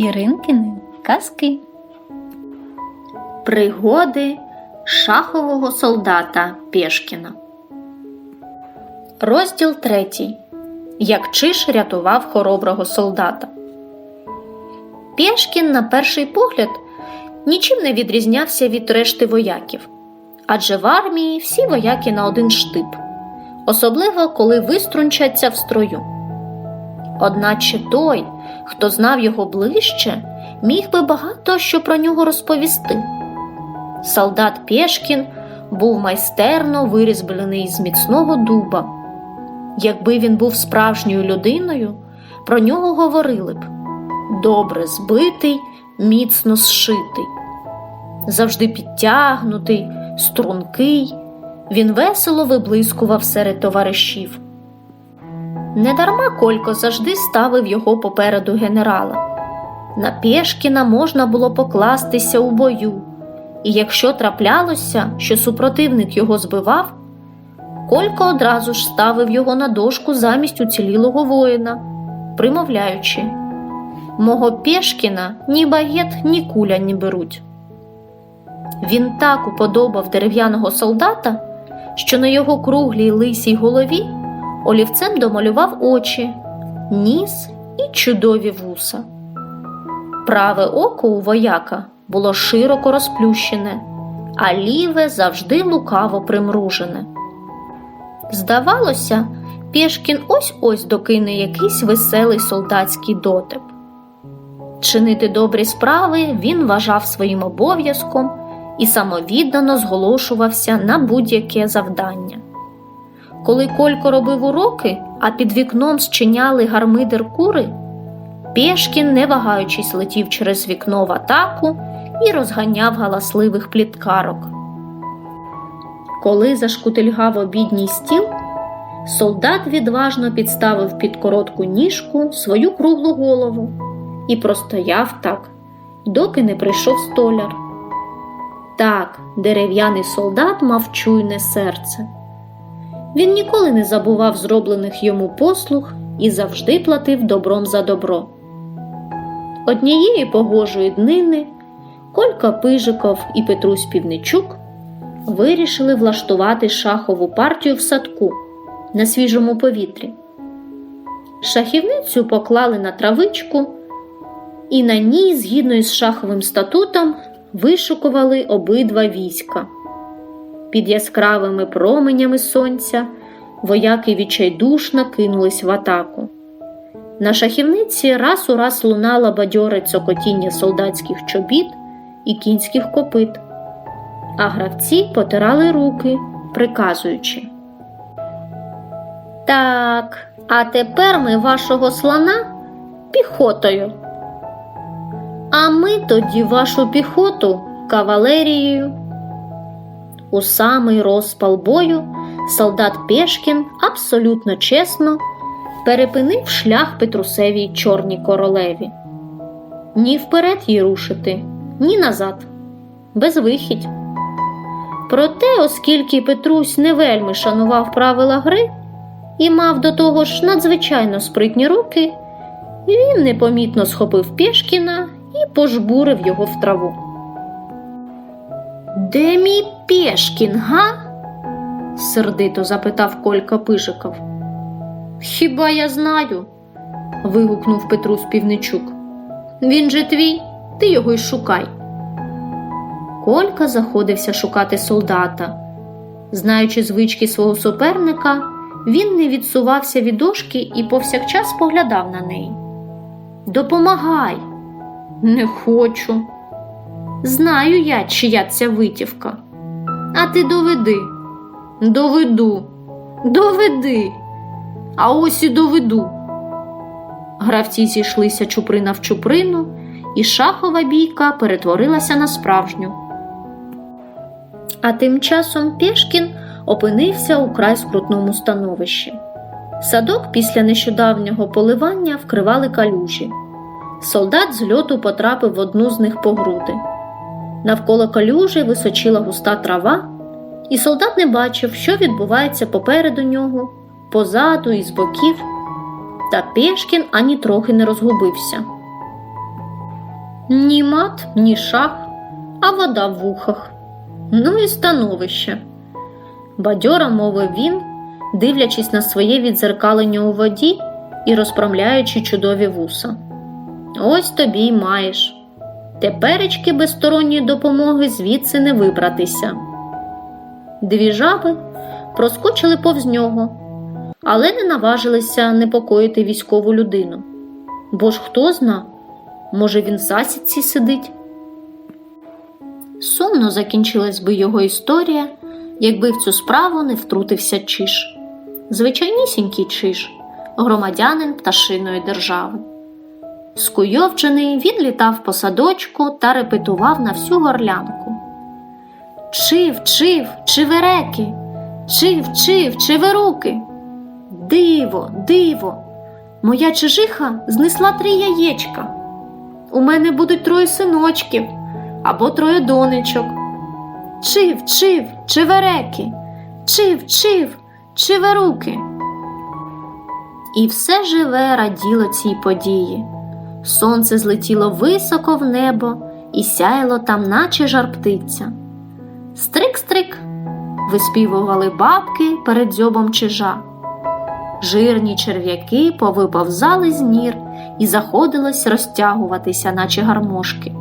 Іринкини казки. Пригоди шахового солдата Пєшкіна. Розділ третій. Як Чиш рятував хороброго солдата. Пєшкін, на перший погляд, нічим не відрізнявся від решти вояків. Адже в армії всі вояки на один штип, особливо коли виструнчаться в строю. Одначе той, хто знав його ближче, міг би багато що про нього розповісти. Солдат Пєшкін був майстерно вирізблений з міцного дуба. Якби він був справжньою людиною, про нього говорили б добре збитий, міцно зшитий, завжди підтягнутий, стрункий, він весело виблискував серед товаришів. Недарма Колько завжди ставив його попереду генерала. На Пєшкіна можна було покластися у бою, і якщо траплялося, що супротивник його збивав, Колько одразу ж ставив його на дошку замість уцілілого воїна, примовляючи Мого Пєшкіна ні багет, ні куля не беруть. Він так уподобав дерев'яного солдата, що на його круглій лисій голові олівцем домалював очі, ніс і чудові вуса. Праве око у вояка було широко розплющене, а ліве завжди лукаво примружене. Здавалося, Пєшкін ось ось докине якийсь веселий солдатський дотип. Чинити добрі справи він вважав своїм обов'язком і самовіддано зголошувався на будь-яке завдання. Коли Колько робив уроки, а під вікном зчиняли гармидер кури, Пєшкін, не вагаючись, летів через вікно в атаку і розганяв галасливих пліткарок. Коли зашкутильгав обідній стіл, солдат відважно підставив під коротку ніжку свою круглу голову і простояв так, доки не прийшов столяр. Так, дерев'яний солдат мав чуйне серце. Він ніколи не забував зроблених йому послуг і завжди платив добром за добро. Однієї погожої днини Колька Пижиков і Петрусь Півничук вирішили влаштувати шахову партію в садку на свіжому повітрі. Шахівницю поклали на травичку, і на ній, згідно із шаховим статутом, вишукували обидва війська. Під яскравими променями сонця вояки відчайдушно кинулись в атаку. На шахівниці раз у раз лунало бадьоре цокотіння солдатських чобіт і кінських копит, а гравці потирали руки, приказуючи. Так, а тепер ми вашого слона піхотою. А ми тоді вашу піхоту кавалерією. У самий розпал бою солдат Пєшкін абсолютно чесно перепинив шлях Петрусевій чорній королеві. Ні вперед їй рушити, ні назад, безвихідь. Проте, оскільки Петрусь не вельми шанував правила гри і мав до того ж надзвичайно спритні руки, він непомітно схопив Пєшкіна і пожбурив його в траву. Де мій Пєшкін, га? сердито запитав Колька Пижиков. Хіба я знаю? вигукнув Петрус Півничук. Він же твій, ти його й шукай. Колька заходився шукати солдата. Знаючи звички свого суперника, він не відсувався від дошки і повсякчас поглядав на неї. Допомагай, не хочу. Знаю я, чия ця витівка. А ти доведи, доведу, доведи, а ось і доведу. Гравці зійшлися чуприна в чуприну, і шахова бійка перетворилася на справжню. А тим часом Пєшкін опинився у край скрутному становищі. Садок після нещодавнього поливання вкривали калюжі. Солдат з льоту потрапив в одну з них по груди. Навколо калюжі височила густа трава, і солдат не бачив, що відбувається попереду нього, позаду і з боків. Та Пєшкін ані трохи не розгубився. Ні мат, ні шах, а вода в вухах. Ну і становище. Бадьоро мовив він, дивлячись на своє відзеркалення у воді і розпромляючи чудові вуса. Ось тобі й маєш. Теперечки без сторонньої допомоги звідси не вибратися. Дві жаби проскочили повз нього, але не наважилися непокоїти військову людину. Бо ж хто зна, може він в засідці сидить. Сумно закінчилась би його історія, якби в цю справу не втрутився Чиш. Звичайнісінький Чиш, громадянин пташиної держави. Скуйовджений він літав по садочку та репетував на всю горлянку. Чив, чив, чивереки, чив, чив, чиверуки. Диво, диво, моя чижиха знесла три яєчка. У мене будуть троє синочків або троє донечок. Чив, чив, чивереки, чив, чив, чиверуки. І все живе раділо цій події. Сонце злетіло високо в небо і сяяло там, наче жар птиця. Стрик-стрик виспівували бабки перед дзьобом чижа. Жирні черв'яки повиповзали з нір і заходилось розтягуватися, наче гармошки.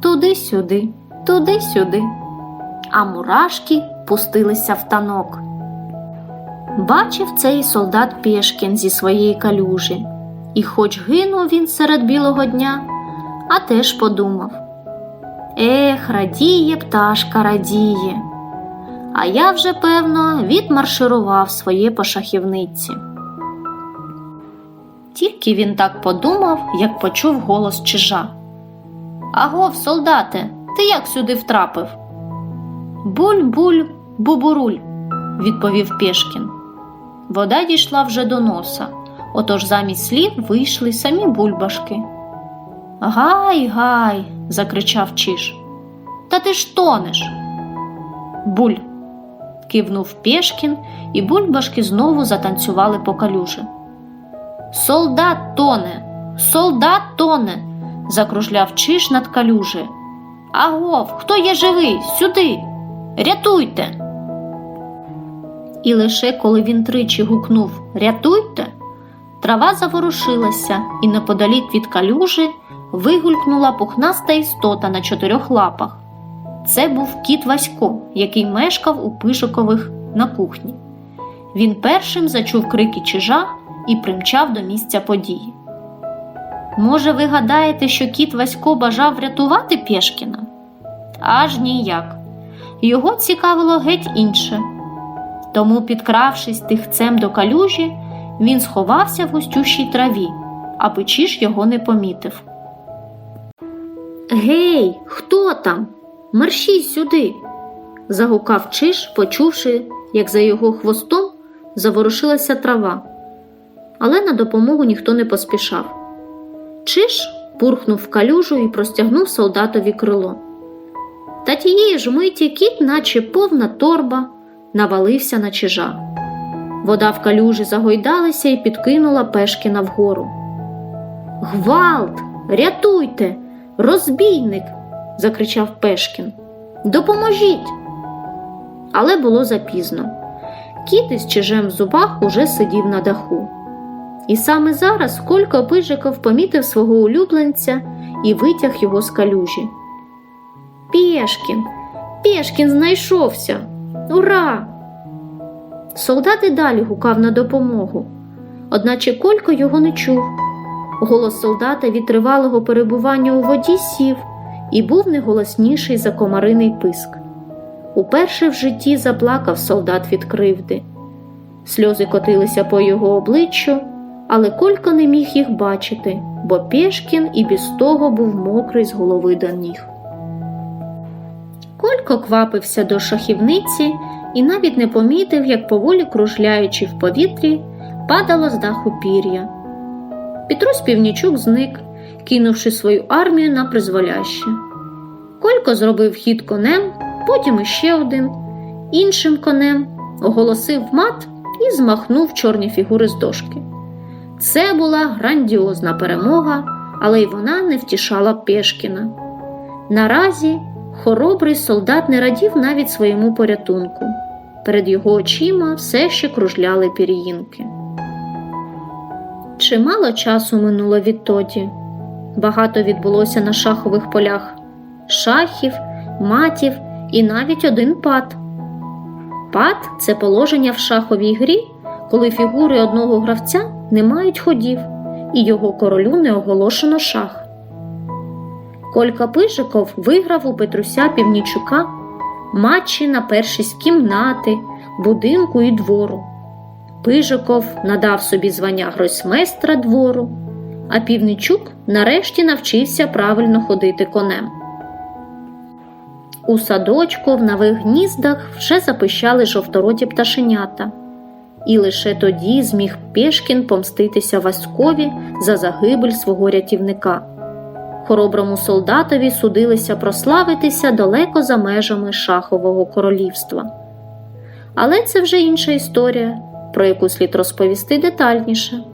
Туди-сюди, туди-сюди. А мурашки пустилися в танок. Бачив цей солдат Пєшкін зі своєї калюжі, і хоч гинув він серед білого дня, а теж подумав Ех, радіє пташка, радіє. А я вже, певно, відмарширував своє по шахівниці. Тільки він так подумав, як почув голос чижа. Агов, солдате, ти як сюди втрапив? Буль-буль, бубуруль, відповів Пєшкін. Вода дійшла вже до носа, отож замість слів вийшли самі бульбашки. Гай, гай, закричав Чиж. Та ти ж тонеш. Буль. кивнув Пєшкін, і бульбашки знову затанцювали по калюжі. Солдат тоне, солдат тоне, закружляв Чиж над калюжі. Агов, хто є живий? Сюди. Рятуйте. І лише коли він тричі гукнув Рятуйте, трава заворушилася, і неподалік від калюжі вигулькнула пухнаста істота на чотирьох лапах. Це був кіт Васько, який мешкав у пишокових на кухні. Він першим зачув крики чижа і примчав до місця події. Може, ви гадаєте, що кіт Васько бажав врятувати Пєшкіна? Аж ніяк. Його цікавило геть інше. Тому, підкравшись тихцем до калюжі, він сховався в густющій траві, аби чиж його не помітив. Гей, хто там? Мерщій сюди. загукав Чиж, почувши, як за його хвостом заворушилася трава. Але на допомогу ніхто не поспішав. Чиж пурхнув в калюжу і простягнув солдатові крило. Та тієї ж миті кіт, наче повна торба, навалився на чижа. Вода в калюжі загойдалася і підкинула Пешкіна вгору. Гвалт, рятуйте, розбійник. закричав Пешкін. Допоможіть. Але було запізно. Кіт із чижем в зубах уже сидів на даху. І саме зараз Колько Пижиков помітив свого улюбленця і витяг його з калюжі. Пєшкін, Пєшкін знайшовся. Ура! Солдат і далі гукав на допомогу, одначе Колько його не чув. Голос солдата від тривалого перебування у воді сів і був не голосніший за комариний писк. Уперше в житті заплакав солдат від кривди. Сльози котилися по його обличчю, але Колько не міг їх бачити, бо Пєшкін і без того був мокрий з голови до ніг. Колько квапився до шахівниці і навіть не помітив, як поволі кружляючи в повітрі, падало з даху пір'я. Петрусь Північук зник, кинувши свою армію на призволяще. Колько зробив хід конем, потім іще один, іншим конем, оголосив мат і змахнув чорні фігури з дошки. Це була грандіозна перемога, але й вона не втішала Пешкіна. Наразі хоробрий солдат не радів навіть своєму порятунку. Перед його очима все ще кружляли пір'їнки. Чимало часу минуло відтоді. Багато відбулося на шахових полях шахів, матів і навіть один пад. Пад це положення в шаховій грі, коли фігури одного гравця не мають ходів, і його королю не оголошено шах. Колька Пижиков виграв у Петруся Північука матчі на першість кімнати, будинку і двору. Пижиков надав собі звання гросмейстра двору, а Півничук нарешті навчився правильно ходити конем. У садочку в нових гніздах вже запищали жовтороті пташенята, і лише тоді зміг Пешкін помститися Васькові за загибель свого рятівника. Хороброму солдатові судилися прославитися далеко за межами шахового королівства. Але це вже інша історія, про яку слід розповісти детальніше.